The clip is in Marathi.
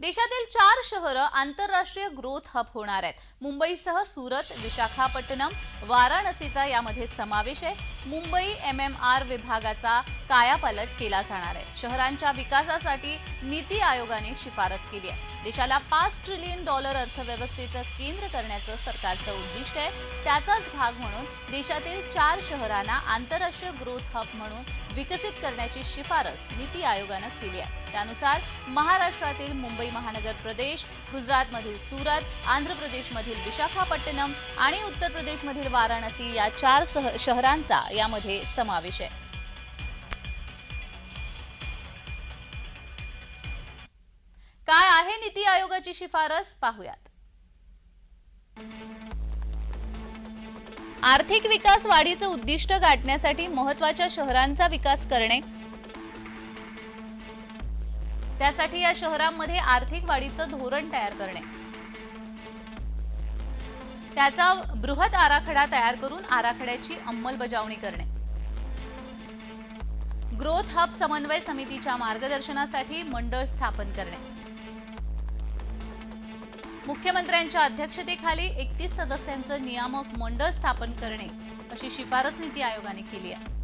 देशातील चार शहरं आंतरराष्ट्रीय ग्रोथ हब होणार आहेत. मुंबईसह सुरत विशाखापट्टणम वाराणसीचा यामध्ये समावेश आहे. मुंबई एम एम आर विभागाचा कायापालट केला जाणार आहे. शहरांच्या विकासासाठी नीती आयोगाने शिफारस केली आहे. देशाला पाच ट्रिलियन डॉलर अर्थव्यवस्थेचं केंद्र करण्याचं सरकारचं उद्दिष्ट आहे. त्याचाच भाग म्हणून देशातील चार शहरांना आंतरराष्ट्रीय ग्रोथ हब म्हणून विकसित करण्याची शिफारस नीती आयोगानं केली आहे. त्यानुसार महाराष्ट्रातील मुंबई महानगर प्रदेश गुजरातमधील सुरत आंध्र प्रदेशमधील विशाखापट्टणम आणि उत्तर प्रदेशमधील वाराणसी या चार सह शहरांचा यामध्ये समावेश आहे. काय आहे नीती आयोगाची शिफारस? पाहूयात. आर्थिक विकास वाढीचं उद्दिष्ट गाठण्यासाठी महत्त्वाच्या शहरांचा विकास करणे. त्यासाठी या शहरांमध्ये आर्थिक वाढीचं धोरण तयार करणे. त्याचा बृहत आराखडा तयार करून आराखड्याची अंमलबजावणी करणे. ग्रोथ हब समन्वय समितीच्या मार्गदर्शनासाठी मंडळ स्थापन करणे. मुख्यमंत्र्यांच्या अध्यक्षतेखाली एकतीस सदस्यांचं नियामक मंडळ स्थापन करणे अशी शिफारस नीती आयोगाने केली आहे.